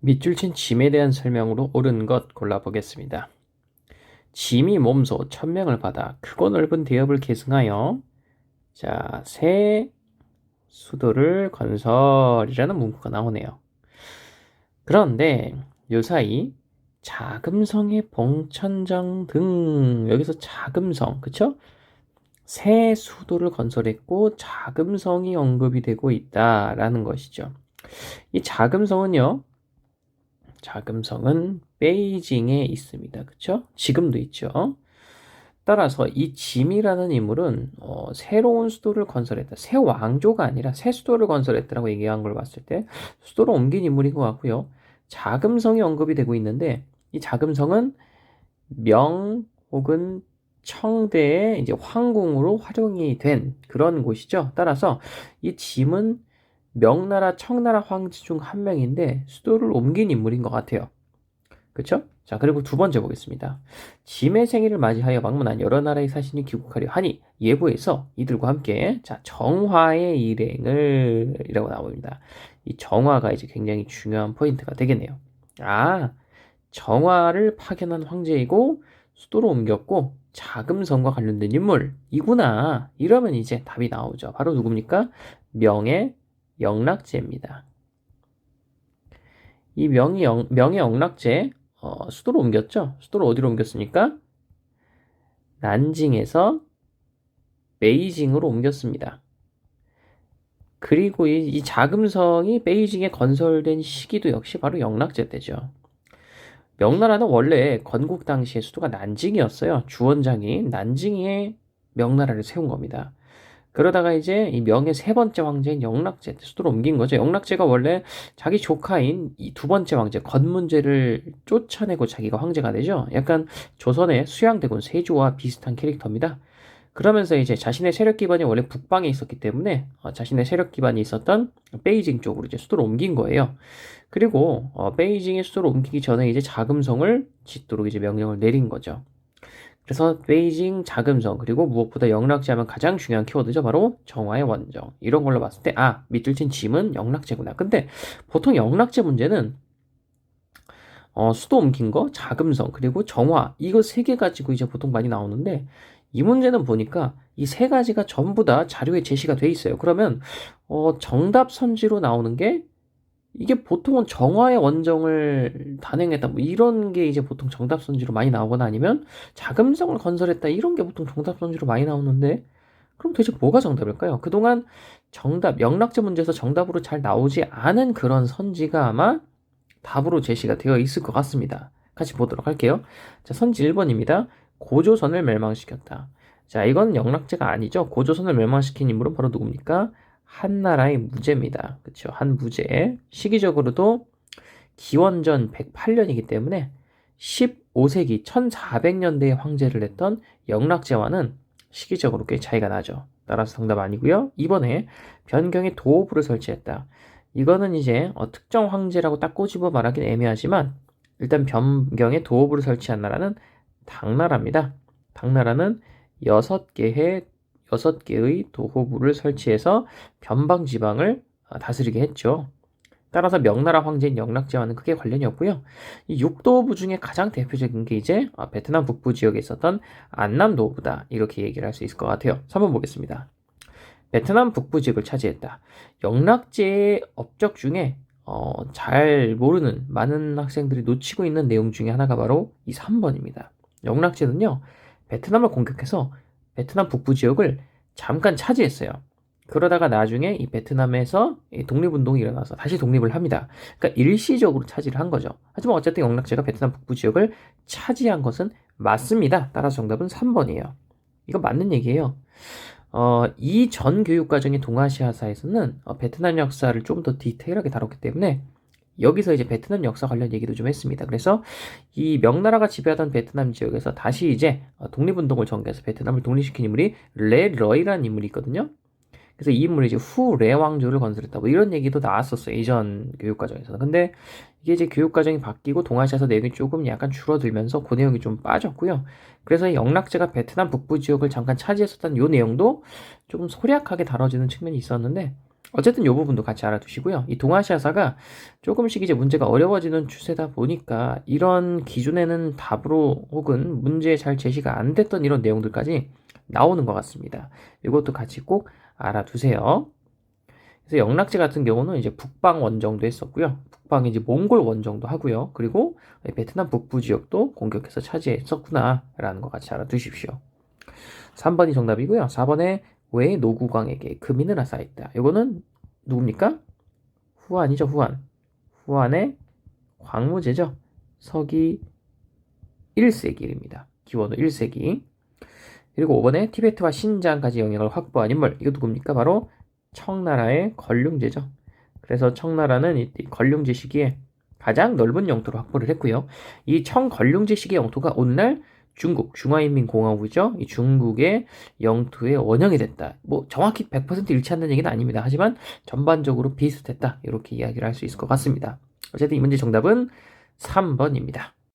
밑줄 친 짐에 대한 설명으로 옳은 것 골라보겠습니다. 짐이 몸소 천명을 받아 크고 넓은 대업을 계승하여 자, 새 수도를 건설이라는 문구가 나오네요. 그런데 요사이 자금성의 봉천장 등 여기서 자금성 그쵸? 새 수도를 건설했고 자금성이 언급이 되고 있다라는 것이죠. 이 자금성은요. 자금성은 베이징에 있습니다. 그쵸? 지금도 있죠. 따라서 이 짐이라는 인물은 어, 새로운 수도를 건설했다. 새 왕조가 아니라 새 수도를 건설했다라고 얘기한 걸 봤을 때 수도를 옮긴 인물인 것 같고요. 자금성이 언급이 되고 있는데 이 자금성은 명 혹은 청대의 이제 황궁으로 활용이 된 그런 곳이죠. 따라서 이 짐은 명나라 청나라 황제 중 한 명인데 수도를 옮긴 인물인 것 같아요. 그렇죠? 자 그리고 두 번째 보겠습니다. 짐의 생일을 맞이하여 방문한 여러 나라의 사신이 귀국하려 하니 예보에서 이들과 함께 자 정화의 일행을 이라고 나옵니다. 이 정화가 이제 굉장히 중요한 포인트가 되겠네요. 아 정화를 파견한 황제이고 수도로 옮겼고 자금성과 관련된 인물이구나. 이러면 이제 답이 나오죠. 바로 누굽니까? 명의 영락제입니다. 이 명의, 영, 명의 영락제 어, 수도로 옮겼죠. 수도를 어디로 옮겼습니까? 난징에서 베이징으로 옮겼습니다. 그리고 이, 이 자금성이 베이징에 건설된 시기도 역시 바로 영락제 때죠. 명나라는 원래 건국 당시의 수도가 난징이었어요. 주원장이 난징에 명나라를 세운 겁니다. 그러다가 이제 이 명의 세 번째 황제인 영락제 수도로 옮긴 거죠. 영락제가 원래 자기 조카인 이 두 번째 황제 건문제를 쫓아내고 자기가 황제가 되죠. 약간 조선의 수양대군 세조와 비슷한 캐릭터입니다. 그러면서 이제 자신의 세력 기반이 원래 북방에 있었기 때문에 어, 자신의 세력 기반이 있었던 베이징 쪽으로 이제 수도를 옮긴 거예요. 그리고 어, 베이징의 수도를 옮기기 전에 이제 자금성을 짓도록 이제 명령을 내린 거죠. 그래서 베이징 자금성 그리고 무엇보다 영락제하면 가장 중요한 키워드죠. 바로 정화의 원정. 이런 걸로 봤을 때 아, 밑줄 친 짐은 영락제구나. 근데 보통 영락제 문제는 어, 수도 옮긴 거, 자금성, 그리고 정화 이거 세 개 가지고 이제 보통 많이 나오는데 이 문제는 보니까 이 세 가지가 전부 다 자료에 제시가 돼 있어요. 그러면 어, 정답 선지로 나오는 게 이게 보통은 정화의 원정을 단행했다 뭐 이런 게 이제 보통 정답 선지로 많이 나오거나 아니면 자금성을 건설했다 이런 게 보통 정답 선지로 많이 나오는데 그럼 도대체 뭐가 정답일까요? 그동안 정답 영락제 문제에서 정답으로 잘 나오지 않은 그런 선지가 아마 답으로 제시가 되어 있을 것 같습니다. 같이 보도록 할게요. 자, 선지 1번입니다. 고조선을 멸망시켰다. 자, 이건 영락제가 아니죠. 고조선을 멸망시킨 인물은 바로 누굽니까? 한 나라의 무제입니다. 그렇죠? 한 무제. 시기적으로도 기원전 108년이기 때문에 15세기 1400년대에 황제를 했던 영락제와는 시기적으로 꽤 차이가 나죠. 따라서 정답 아니고요. 이번에 변경에 도호부를 설치했다. 이거는 이제 어, 특정 황제라고 딱 꼬집어 말하긴 애매하지만 일단 변경에 도호부를 설치한 나라는 당나라입니다. 당나라는 6개의 여섯 개의 도호부를 설치해서 변방 지방을 어, 다스리게 했죠. 따라서 명나라 황제인 영락제와는 크게 관련이 없고요. 이 육도부 중에 가장 대표적인 게 이제 어, 베트남 북부 지역에 있었던 안남도부다. 이렇게 얘기를 할 수 있을 것 같아요. 3번 보겠습니다. 베트남 북부 지역을 차지했다. 영락제의 업적 중에 어, 잘 모르는 많은 학생들이 놓치고 있는 내용 중에 하나가 바로 이 3번입니다. 영락제는요, 베트남을 공격해서 베트남 북부 지역을 잠깐 차지했어요. 그러다가 나중에 이 베트남에서 독립운동이 일어나서 다시 독립을 합니다. 그러니까 일시적으로 차지를 한 거죠. 하지만 어쨌든 영락제가 베트남 북부 지역을 차지한 것은 맞습니다. 따라서 정답은 3번이에요. 이거 맞는 얘기예요. 어, 이 전 교육 과정의 동아시아사에서는 어, 베트남 역사를 좀 더 디테일하게 다뤘기 때문에 여기서 이제 베트남 역사 관련 얘기도 좀 했습니다. 그래서 이 명나라가 지배하던 베트남 지역에서 다시 이제 독립운동을 전개해서 베트남을 독립시킨 인물이 레 러이라는 인물이 있거든요. 그래서 이 인물이 이제 후레 왕조를 건설했다. 뭐 이런 얘기도 나왔었어요. 이전 교육과정에서는. 근데 이게 이제 교육과정이 바뀌고 동아시아에서 내용이 조금 약간 줄어들면서 그 내용이 좀 빠졌고요. 그래서 영락제가 베트남 북부 지역을 잠깐 차지했었던 이 내용도 조금 소략하게 다뤄지는 측면이 있었는데 어쨌든 이 부분도 같이 알아두시고요. 이 동아시아사가 조금씩 이제 문제가 어려워지는 추세다 보니까 이런 기존에는 답으로 혹은 문제 잘 제시가 안 됐던 이런 내용들까지 나오는 것 같습니다. 이것도 같이 꼭 알아두세요. 그래서 영락제 같은 경우는 이제 북방 원정도 했었고요. 북방이 이제 몽골 원정도 하고요. 그리고 베트남 북부 지역도 공격해서 차지했었구나라는 거 같이 알아두십시오. 3번이 정답이고요. 4번에 왜 노구광에게 금이 쌓였다. 이거는 누굽니까? 후안이죠, 후안. 후안의 광무제죠. 서기 1세기입니다. 기원후 1세기. 그리고 5번에 티베트와 신장까지 영향을 확보한 인물. 이거 누굽니까? 바로 청나라의 건륭제죠. 그래서 청나라는 이 건륭제 시기에 가장 넓은 영토를 확보를 했고요. 이 청건륭제 시기 영토가 오늘날 중국, 중화인민공화국이죠. 이 중국의 영토의 원형이 됐다. 뭐 정확히 100% 일치한다는 얘기는 아닙니다. 하지만 전반적으로 비슷했다. 이렇게 이야기를 할 수 있을 것 같습니다. 어쨌든 이 문제 정답은 3번입니다.